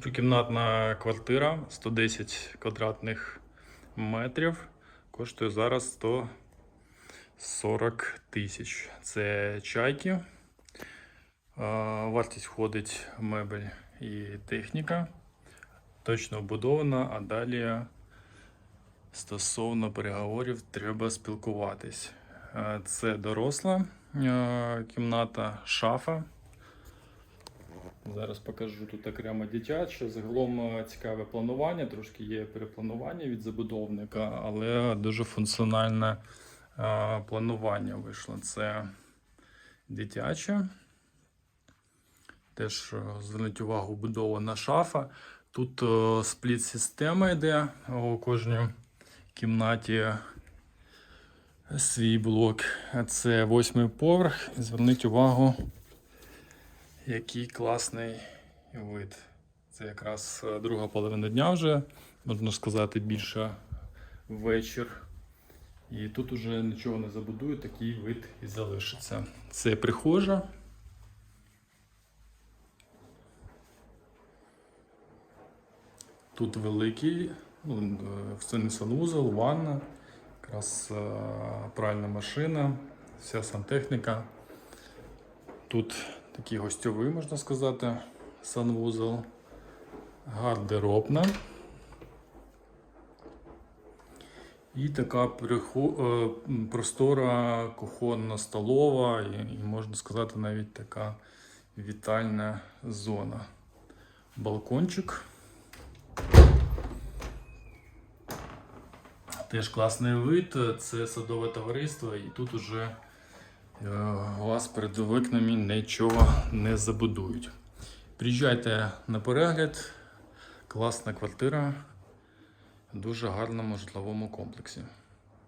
Трикімнатна квартира 110 квадратних метрів. Коштує зараз 140 тисяч. Це чайки. Вартість входить мебель і техніка. Точно вбудована, а далі стосовно переговорів треба спілкуватись. Е, Це доросла е, кімната, шафа. Зараз покажу тут окремо дитяче. Загалом е, цікаве планування, трошки є перепланування від забудовника, але дуже функціональне е, планування вийшло. Це дитяче. Теж е, зверніть увагу, вбудована шафа. Тут спліт-система йде у кожній кімнаті свій блок. Це восьмий поверх. Зверніть увагу, який класний вид. Це якраз е, друга половина дня вже, можна сказати, більше вечір. І тут уже нічого не забудую, такий вид і залишиться. Це прихожа. Тут великий, ну, е, це санвузол, ванна, якраз е, пральна машина, вся сантехніка. Тут такий гостьовий, можна сказати, санвузол, гардеробна. І така е, простора кухонна столова, і, можна сказати, навіть така вітальна зона. Балкончик. Теж класний вид, це садове товариство, і тут уже вас перед вікнами нічого не забудують. Приїжджайте на перегляд, класна квартира в дуже гарному житловому комплексі.